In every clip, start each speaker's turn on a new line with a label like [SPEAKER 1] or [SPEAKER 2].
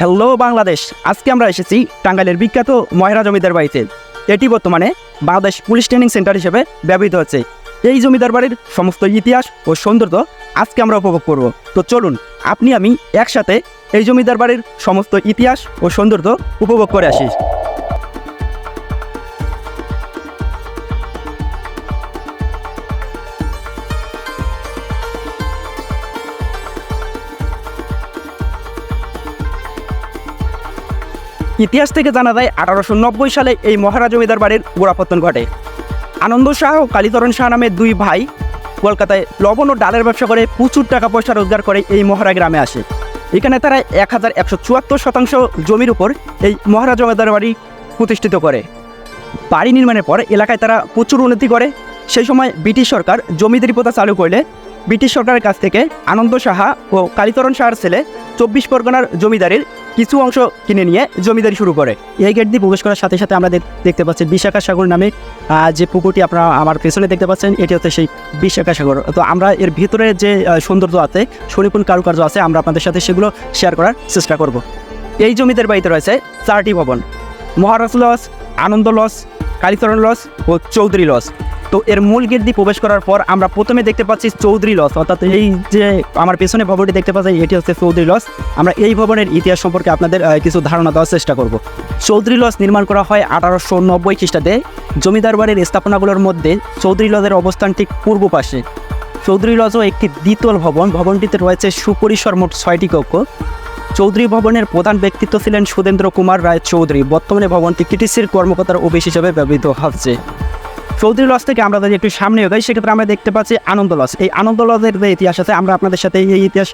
[SPEAKER 1] Hello Bangladesh আজকে আমরা এসেছি টাঙ্গাইলের বিখ্যাত ময়রা জমিদার বাড়িতে। এটি বর্তমানে বাংলাদেশ পুলিশ ট্রেনিং সেন্টার হিসেবে ব্যবহৃত হচ্ছে। এই জমিদার বাড়ির সমস্ত ইতিহাস ও সৌন্দর্য আজকে আমরা উপভোগ করব। তো চলুন, আপনি আমি একসাথে এই জমিদার বাড়ির সমস্ত ইতিহাস ও সৌন্দর্য উপভোগ করে আসি। ইতিহাস থেকে জানা যায়, আঠারোশো নব্বই সালে এই মহারাজ জমিদার বাড়ির গোড়াপত্তন ঘটে। আনন্দ শাহ ও কালীচরণ শাহ নামে দুই ভাই কলকাতায় লবণ ও ডালের ব্যবসা করে প্রচুর টাকা পয়সা রোজগার করে এই মহারা গ্রামে আসে। এখানে তারা এক হাজার একশো চুয়াত্তর শতাংশ জমির উপর এই মহারাজ জমিদার বাড়ি প্রতিষ্ঠিত করে। বাড়ি নির্মাণের পর এলাকায় তারা প্রচুর উন্নতি করে। সেই সময় ব্রিটিশ সরকার জমিদারি প্রথা চালু করলে ব্রিটিশ সরকারের কাছ থেকে আনন্দ সাহা ও কালীচরণ সাহার ছেলে চব্বিশ পরগনার জমিদারির কিছু অংশ কিনে নিয়ে জমিদারি শুরু করে। এই গেট দিয়ে প্রবেশ করার সাথে সাথে আমরা দেখতে পাচ্ছি বিশাখা সাগর নামে যে পুকুরটি আপনারা আমার পেছনে দেখতে পাচ্ছেন, এটি হচ্ছে সেই বিশাখা সাগর। তো আমরা এর ভিতরে যে সৌন্দর্য আছে সুনিপুণ কারুকার্য আছে, আমরা আপনাদের সাথে সেগুলো শেয়ার করার চেষ্টা করব। এই জমিদার বাড়িতে রয়েছে চারটি ভবন, মহারাজ লস, আনন্দ লস, কালীচরণ লস ও চৌধুরী লস। তো এর মূল গেট দিয়ে প্রবেশ করার পর আমরা প্রথমে দেখতে পাচ্ছি চৌধুরী লস অর্থাৎ এই যে আমার পেছনে ভবনটি দেখতে পাচ্ছি এটি হচ্ছে চৌধুরী লস আমরা এই ভবনের ইতিহাস সম্পর্কে আপনাদের কিছু ধারণা দেওয়ার চেষ্টা করব। চৌধুরী লস নির্মাণ করা হয় আঠারোশো নব্বই খ্রিস্টাব্দে। জমিদার বাড়ির স্থাপনাগুলোর মধ্যে চৌধুরী লজের অবস্থান ঠিক পূর্ব পাশে। চৌধুরী লজও একটি দ্বিতল ভবন, ভবনটিতে রয়েছে সুপরিসর মোট ছয়টি কক্ষ। চৌধুরী ভবনের প্রধান ব্যক্তিত্ব ছিলেন সুধেন্দ্র কুমার রায় চৌধুরী। বর্তমানে ভবনটি টিটিসির কর্মকর্তার অফিস হিসেবে ব্যবহৃত হচ্ছে। চৌধুরী লজ থেকে আমরা যদি একটু সামনে এগাই সেক্ষেত্রে আমরা দেখতে পাচ্ছি আনন্দ লজ। এই আনন্দ লজের যে ইতিহাস আছে, আমরা আপনাদের সাথে এই ইতিহাস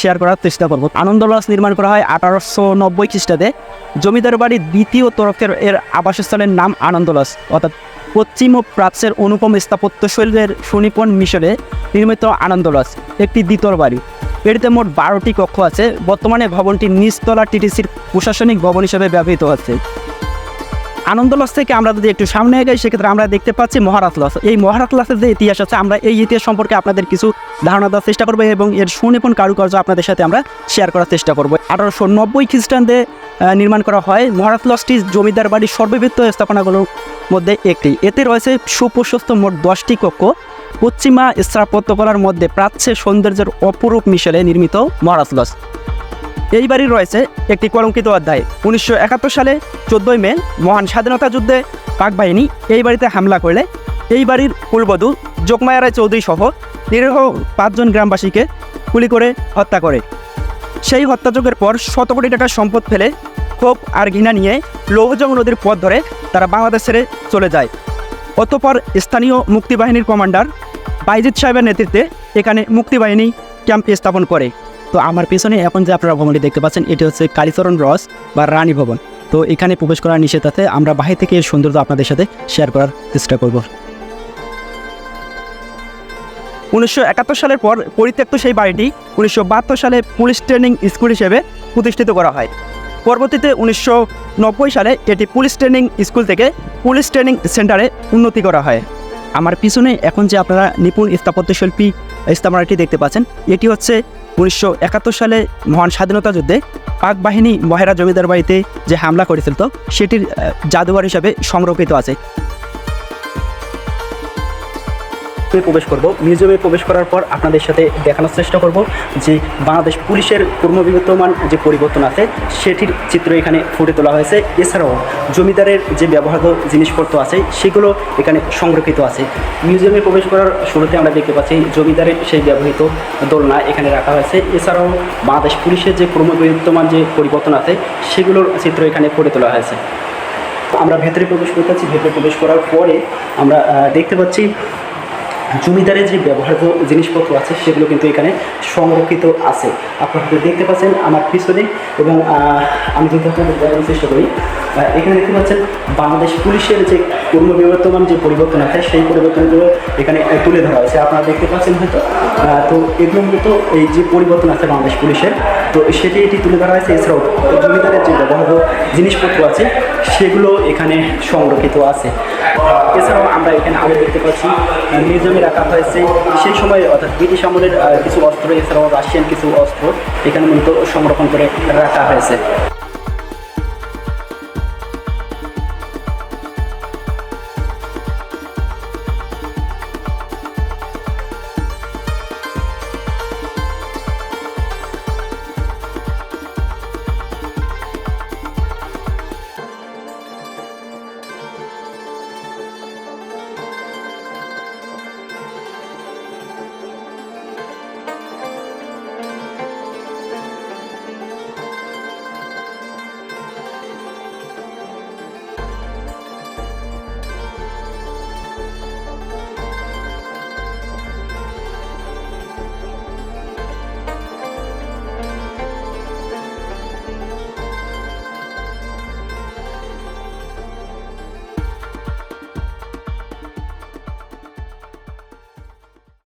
[SPEAKER 1] শেয়ার করার চেষ্টা করব। আনন্দ লজ নির্মাণ করা হয় আঠারোশো নব্বই খ্রিস্টাব্দে। জমিদার বাড়ির দ্বিতীয় তরফের এর আবাসস্থলের নাম আনন্দ লজ। অর্থাৎ পশ্চিম ও প্রাচ্যের অনুপম স্থাপত্য শৈলের সুনিপুণ মিশরে নির্মিত আনন্দ লজ, একটি দ্বিতল বাড়ি। এটিতে মোট বারোটি কক্ষ আছে। বর্তমানে ভবনটি নিচতলা টিটিসির প্রশাসনিক ভবন হিসেবে ব্যবহৃত হচ্ছে। আনন্দ লস থেকে আমরা যদি একটু সামনে এগাই, সেক্ষেত্রে আমরা দেখতে পাচ্ছি মহারাত লস এই মহারাত লসের যে ইতিহাস আছে, আমরা এই ইতিহাস সম্পর্কে আপনাদের কিছু ধারণা দেওয়ার চেষ্টা করব এবং এর সুনিপুণ কারুকার্য আপনাদের সাথে আমরা শেয়ার করার চেষ্টা করব। আঠারোশো নব্বই খ্রিস্টাব্দে নির্মাণ করা হয় মহারাত লসটি জমিদার বাড়ির সর্ববৃত্ত স্থাপনাগুলোর মধ্যে একটি। এতে রয়েছে সুপ্রশস্ত মোট দশটি কক্ষ। পশ্চিমা স্থাপত্যকলার মধ্যে প্রাচ্যের সৌন্দর্যের অপরূপ মিশেলে নির্মিত মহারাজ লস এই বাড়ির রয়েছে একটি কলঙ্কিত অধ্যায়। উনিশশো একাত্তর সালে চোদ্দই মে মহান স্বাধীনতা যুদ্ধে পাক বাহিনী এই বাড়িতে হামলা করলে এই বাড়ির কুলবধূ যোগমায়া রায় চৌধুরী সহ নিরীহ পাঁচজন গ্রামবাসীকে গুলি করে হত্যা করে। সেই হত্যাযজ্ঞের পর শত কোটি টাকার সম্পদ ফেলে ক্ষোভ আর ঘৃণা নিয়ে লৌহজং নদীর পথ ধরে তারা বাংলাদেশ ছেড়ে চলে যায়। অতপর স্থানীয় মুক্তিবাহিনীর কমান্ডার বাইজিৎ সাহেবের নেতৃত্বে এখানে মুক্তিবাহিনী ক্যাম্প স্থাপন করে। তো আমার পেছনে এখন যে আপনারা ভবনটি দেখতে পাচ্ছেন, এটি হচ্ছে কালীচরণ রস বা রানী ভবন। তো এখানে প্রবেশ করার নিষেধ আছে, আমরা বাহির থেকে এর সৌন্দর্য আপনাদের সাথে শেয়ার করার চেষ্টা করব। উনিশশো একাত্তর সালের পর পরিত্যক্ত সেই বাড়িটি উনিশশো বাহাত্তর সালে পুলিশ ট্রেনিং স্কুল হিসেবে প্রতিষ্ঠিত করা হয়। পরবর্তীতে উনিশশো নব্বই সালে এটি পুলিশ ট্রেনিং স্কুল থেকে পুলিশ ট্রেনিং সেন্টারে উন্নতি করা হয়। আমার পিছনে এখন যে আপনারা নিপুণ স্থাপত্যশিল্পী স্থাপনাটি দেখতে পাচ্ছেন, এটি হচ্ছে উনিশশো একাত্তর সালে মহান স্বাধীনতা যুদ্ধে পাক বাহিনী মহেরা জমিদার বাড়িতে যে হামলা করেছিল তো, সেটির জাদুঘর হিসাবে সংরক্ষিত আছে। প্রবেশ করব। মিউজিয়ামে প্রবেশ করার পর আপনাদের সাথে দেখানোর চেষ্টা করব যে বাংলাদেশ পুলিশের কর্মবিবর্তমান যে পরিবর্তন আছে, সেটির চিত্র এখানে ফুটে তোলা হয়েছে। এছাড়াও জমিদারের যে ব্যবহৃত জিনিসপত্র আছে, সেগুলো এখানে সংরক্ষিত আছে। মিউজিয়ামে প্রবেশ করার শুরুতে আমরা দেখতে পাচ্ছি জমিদারের সেই ব্যবহৃত দোলনা এখানে রাখা হয়েছে। এছাড়াও বাংলাদেশ পুলিশের যে কর্মবিবর্তমান যে পরিবর্তন আছে, সেগুলোর চিত্র এখানে ফুটে তোলা হয়েছে। আমরা ভেতরে প্রবেশ করতেছি ভেতরে প্রবেশ করার পরে আমরা দেখতে পাচ্ছি জমিদারের যে ব্যবহার্য জিনিসপত্র আছে, সেগুলো কিন্তু এখানে সংরক্ষিত আছে। আপনারা দেখতে পাচ্ছেন আমার পিছনে এবং আমি যদি আপনাদের দেখানোর চেষ্টা করি। এখানে দেখতে পাচ্ছেন বাংলাদেশ পুলিশের যে কর্মবিবর্তমান যে পরিবর্তন আছে, সেই পরিবর্তনগুলো এখানে তুলে ধরা হয়েছে। আপনারা দেখতে পাচ্ছেন হয়তো তো এগুলো মূলত এই যে পরিবর্তন আছে বাংলাদেশ পুলিশের তো সেটি এটি তুলে ধরা হয়েছে। এছাড়াও জমিদারের যে ব্যবহার্য জিনিসপত্র আছে, সেগুলো এখানে সংরক্ষিত আছে। এছাড়াও আমরা এখানে আরও দেখতে পাচ্ছি, মিউজিয়ামে রাখা হয়েছে। সেই সময় অর্থাৎ ব্রিটিশ আমলের কিছু অস্ত্র, এছাড়াও রাশিয়ান কিছু অস্ত্র এখানে মূলত সংরক্ষণ করে রাখা হয়েছে।